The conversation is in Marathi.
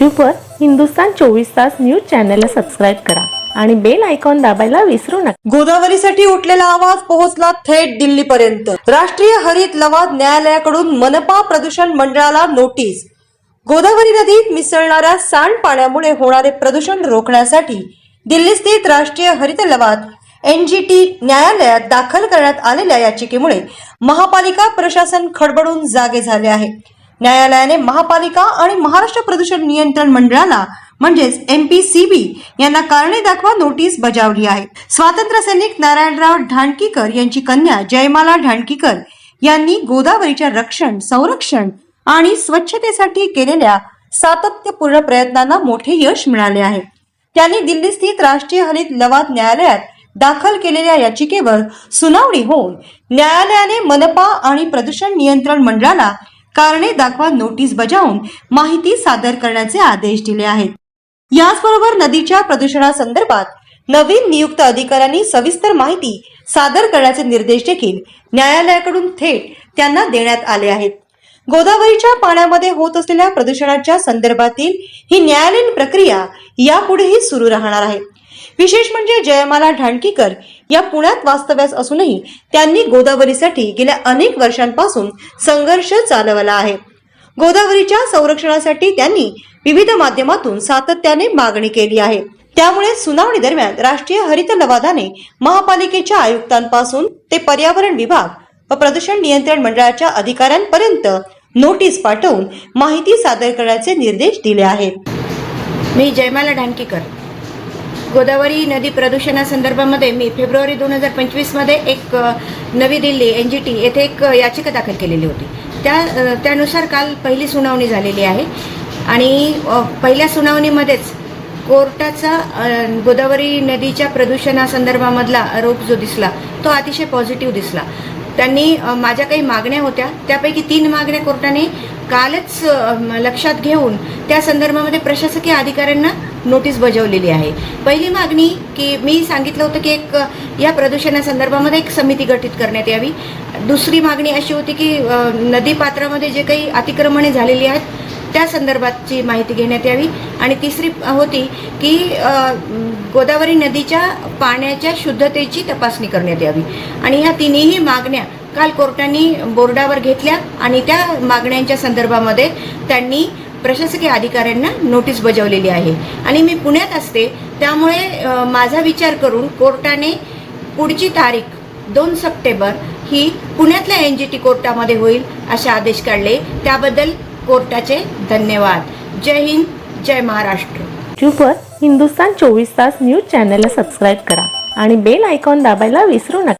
यूट्यूबवर हिंदुस्तान चोवीस तास न्यूज चॅनलला सबस्क्राईब करा आणि बेल आयकॉन दाबायला विसरू नका. गोदावरीसाठी उठलेला आवाज पोहोचला थेट दिल्लीपर्यंत. राष्ट्रीय हरित लवाद न्यायालयाकडून मनपा प्रदूषण मंडळाला नोटीस. गोदावरी नदीत मिसळणाऱ्या सांडपाण्यामुळे होणारे प्रदूषण रोखण्यासाठी दिल्ली स्थित राष्ट्रीय हरित लवाद एनजीटी न्यायालयात दाखल करण्यात आलेल्या याचिकेमुळे महापालिका प्रशासन खडबडून जागे झाले आहे. न्यायालयाने महापालिका आणि महाराष्ट्र प्रदूषण नियंत्रण मंडळाला म्हणजेच एमपीसीबी यांना कारणे दाखवा नोटीस बजावली आहे. स्वातंत्र्य सैनिक नारायणराव ढाणकीकर यांची कन्या जयमाला ढाणकीकर यांनी गोदावरीच्या रक्षण संरक्षण आणि स्वच्छतेसाठी केलेल्या सातत्यपूर्ण प्रयत्नांना मोठे यश मिळाले आहे. त्यांनी दिल्ली स्थित राष्ट्रीय हरित लवाद न्यायालयात दाखल केलेल्या याचिकेवर सुनावणी होऊन न्यायालयाने मनपा आणि प्रदूषण नियंत्रण मंडळाला कारणे दाखवा नोटीस बजावून माहिती सादर करण्याचे आदेश दिले आहेत. याचबरोबर नदीच्या प्रदूषणासंदर्भात नवीन नियुक्त अधिकाऱ्यांनी सविस्तर माहिती सादर करण्याचे निर्देश देखील न्यायालयाकडून थेट त्यांना देण्यात आले आहेत. गोदावरीच्या पाण्यामध्ये होत असलेल्या प्रदूषणाच्या संदर्भातील ही न्यायालयीन प्रक्रिया यापुढेही सुरू राहणार आहे. विशेष म्हणजे जयमाला ढाणकीकर या पुण्यात वास्तव्यास असूनही त्यांनी गोदावरीसाठी गेल्या अनेक वर्षांपासून संघर्ष चालवला आहे. गोदावरीच्या संरक्षणासाठी त्यांनी विविध माध्यमातून सातत्याने मागणी केली आहे. त्यामुळे सुनावणी दरम्यान राष्ट्रीय हरित लवादाने महापालिकेच्या आयुक्तांपासून ते पर्यावरण विभाग व प्रदूषण नियंत्रण मंडळाच्या अधिकाऱ्यांपर्यंत नोटीस पाठवून माहिती सादर करण्याचे निर्देश दिले आहेत. मी जयमाला ढांकीकर गोदावरी नदी प्रदूषणासंदर्भामध्ये मी फेब्रुवारी दोन हजार पंचवीसमध्ये एक नवी दिल्ली एन जी टी येथे एक याचिका दाखल केलेली होती. त्या त्यानुसार काल पहिली सुनावणी झालेली आहे आणि पहिल्या सुनावणीमध्येच कोर्टाचा गोदावरी नदीच्या प्रदूषणासंदर्भामधला आरोप जो दिसला तो अतिशय पॉझिटिव्ह दिसला. त्यांनी माझ्या काही मागण्या होत्या त्यापैकी तीन मागण्या कोर्टाने कालच लक्षात घेऊन त्या संदर्भामध्ये प्रशासकीय अधिकाऱ्यांना नोटीस बजावलेली आहे. पहिली मागणी की मी सांगितलं होतं की एक या प्रदूषणासंदर्भामध्ये एक समिती गठीत करण्यात यावी. दुसरी मागणी अशी होती की नदी पात्रामध्ये जे काही अतिक्रमणे झालेली आहेत त्या संदर्भातची माहिती घेण्यात यावी. आणि तिसरी होती की गोदावरी नदीच्या पाण्याच्या शुद्धतेची तपासणी करण्यात यावी. आणि ह्या तिन्ही मागण्या काल कोर्टाने बोर्डावर घेतल्या आणि त्या मागण्यांच्या संदर्भामध्ये त्यांनी प्रशासकीय अधिकाऱ्यांना नोटीस बजावलेली आहे. आणि मी पुण्यात असते त्यामुळे माझा विचार करून कोर्टाने पुढची तारीख दोन सप्टेंबर ही पुण्यातल्या एन जी टी कोर्टामध्ये होईल असे आदेश काढले. त्याबद्दल कोर्टाचे धन्यवाद. जय हिंद जय महाराष्ट्र. यूट्यूबवर हिंदुस्तान चोवीस तास न्यूज चॅनलला सबस्क्राईब करा आणि बेल आयकॉन दाबायला विसरू नका.